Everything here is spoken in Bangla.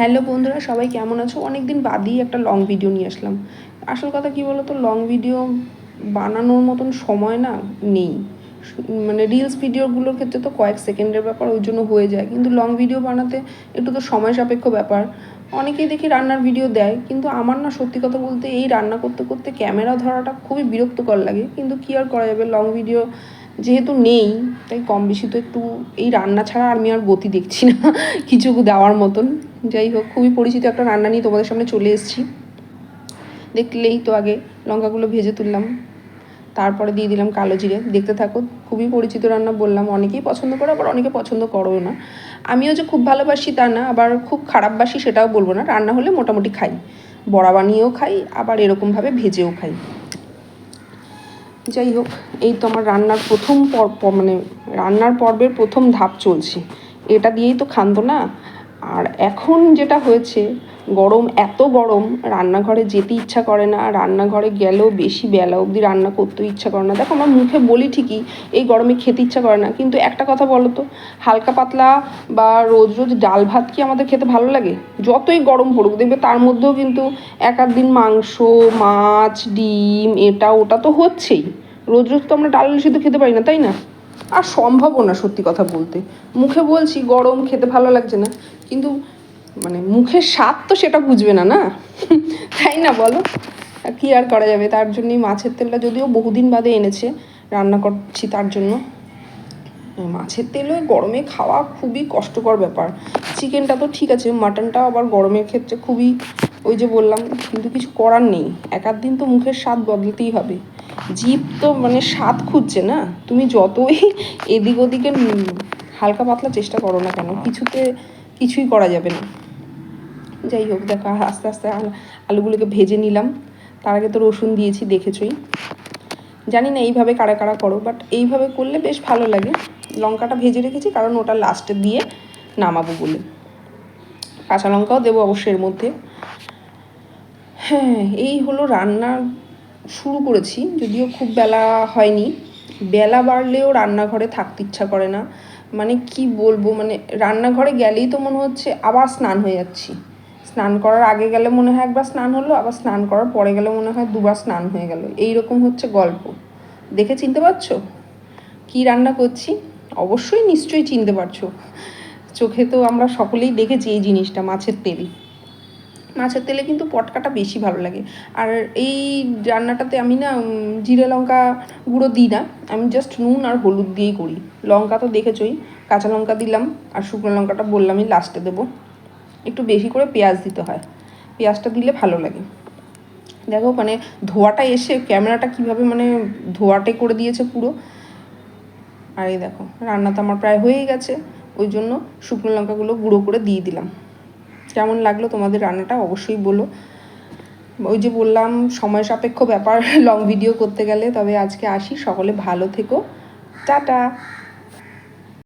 হ্যালো বন্ধুরা, সবাই কেমন আছো? অনেক দিন বাদেই একটা লং ভিডিও নিয়ে আসলাম। আসল কথা কি বলো তো লং ভিডিও বানানোর মতন সময় না নেই। মানে রিলস ভিডিওগুলোর ক্ষেত্রে তো কয়েক সেকেন্ডের ব্যাপার ওই জন্য হয়ে যায়। কিন্তু লং ভিডিও বানাতে একটু তো সময় সাপেক্ষ ব্যাপার। অনেকেই দেখি রান্নার ভিডিও দেয়, কিন্তু আমার না সত্যি কথা বলতে এই রান্না করতে করতে ক্যামেরা ধরাটা খুবই বিরক্তকর লাগে। কিন্তু কি আর করা যাবে লং ভিডিও যেহেতু নেই, তাই কম বেশি তো একটু এই রান্না ছাড়া আমি আর গতি দেখছি না। কিছু দেওয়ার মতন। যাই হোক, খুবই পরিচিত একটা রান্না নিয়ে তোমাদের সামনে চলে এসেছি। দেখলেই তো আগে লঙ্কাগুলো ভেজে তুললাম। তারপরে দিয়ে দিলাম কালো জিরে। দেখতে থাকো, খুবই পরিচিত রান্না বললাম। অনেকেই পছন্দ করে, আবার অনেকে পছন্দ করো না। আমিও যে খুব ভালোবাসি তা না, আবার খুব খারাপবাসি সেটাও বলব না। রান্না হলে মোটামুটি খাই। বড়া বানিয়েও খাই, আবার এরকমভাবে ভেজেও খাই। যাই হোক, এই তো আমার রান্নার প্রথম পর্ব মানে রান্নার পর্বের প্রথম ধাপ চলছে। এটা দিয়েই তো খান্ত না? আর এখন যেটা হয়েছে, গরম, এত গরম, রান্নাঘরে যেতে ইচ্ছা করে না, রান্নাঘরে গেলেও বেশি বেলা অবধি রান্না করতেও ইচ্ছা করে না। দেখো, আমার মুখে বলি ঠিকই, এই গরমে খেতে ইচ্ছা করে না, কিন্তু একটা কথা বলো তো, হালকা পাতলা বা রোজ রোজ ডাল ভাত কি আমাদের খেতে ভালো লাগে? যতই গরম পড়ুক, দেখবে তার মধ্যেও কিন্তু এক দিন মাংস, মাছ, ডিম, এটা, ওটা তো হচ্ছেই। রোজ রোজ তো আমরা ডাল সিদ্ধ খেতে পারি না, তাই না? আর সম্ভবও না সত্যি কথা বলতে। মুখে বলছি গরম, খেতে ভালো লাগছে না। কিন্তু মানে মুখের স্বাদ তো সেটা বুঝবে না না? তাই না বলো? কি আর করা যাবে? তার জন্যই মাছের তেলটা যদিও বহুদিন বাদে এনেছে, রান্না করছি তার জন্য। মাছের তেলে গরমে খাওয়া খুবই কষ্টকর ব্যাপার। চিকেনটা তো ঠিক আছে মাটনটা আবার গরমের ক্ষেত্রে খুবই ওই যে বললাম, কিন্তু কিছু করার নেই। এক আধ দিন তো মুখের স্বাদ বদলাতেই হবে। জিভ তো মানে স্বাদ খুঁজছে না। তুমি যতই এদিক ওদিকে হালকা পাতলা চেষ্টা করো না কেন, কিছুতে কিছুই করা যাবে না। যাই হোক, দেখো, আস্তে আস্তে আল- আলুগুলোকে ভেজে নিলাম। তার আগে তো রসুন দিয়েছি, দেখেছই। জানি না এইভাবে কারা কারা করো বাট এইভাবে করলে বেশ ভালো লাগে। লঙ্কাটা ভেজে রেখেছি, কারণ ওটা লাস্টে দিয়ে নামাবো বলে। কাঁচা লঙ্কাও দেবো অবশ্যই এর মধ্যে। হ্যাঁ এই হলো রান্না শুরু করেছি, যদিও খুব বেলা হয়নি। বেলা বাড়লেও রান্নাঘরে থাকতে ইচ্ছা করে না। মানে কি বলব মানে রান্নাঘরে গেলেই তো মনে হচ্ছে আবার স্নান হয়ে যাচ্ছি। স্নান করার আগে গেলে মনে হয় একবার স্নান হলো, আবার স্নান করার পরে গেলে মনে হয় দুবার স্নান হয়ে গেল। এই রকম হচ্ছে গল্প। দেখে চিনতে পারছ? কি রান্না করছি? অবশ্যই নিশ্চয়ই চিনতে পারছ। চোখে তো আমরা সকলেই দেখেছি এই জিনিসটা, মাছের তেল। মাছের তেলে কিন্তু পটকাটা বেশি ভালো লাগে। আর এই রান্নাটাতে আমি না জিরে লঙ্কা গুঁড়ো দিই না। আমি জাস্ট নুন আর হলুদ দিয়েই করি। লঙ্কা তো দেখেছই, কাঁচা লঙ্কা দিলাম আর শুকনো লঙ্কাটা বললামই লাস্টে দেবো। একটু বেশি করে পেঁয়াজ দিতে হয়। পেঁয়াজটা দিলে ভালো লাগে। দেখো মানে ধোয়াটা এসে ক্যামেরাটা কীভাবে মানে ধোয়াটে করে দিয়েছে পুরো। আর এই দেখো, রান্না তো আমার প্রায় হয়েই গেছে। ওই জন্য শুকনো লঙ্কাগুলো গুঁড়ো করে দিয়ে দিলাম। কেমন লাগল তোমাদের রান্নাটা অবশ্যই বলো। ওই যে বললাম, সময় সাপেক্ষ ব্যাপার লং ভিডিও করতে গেলে। তবে আজকে আসি, সকলে ভালো থেকো। টাটা!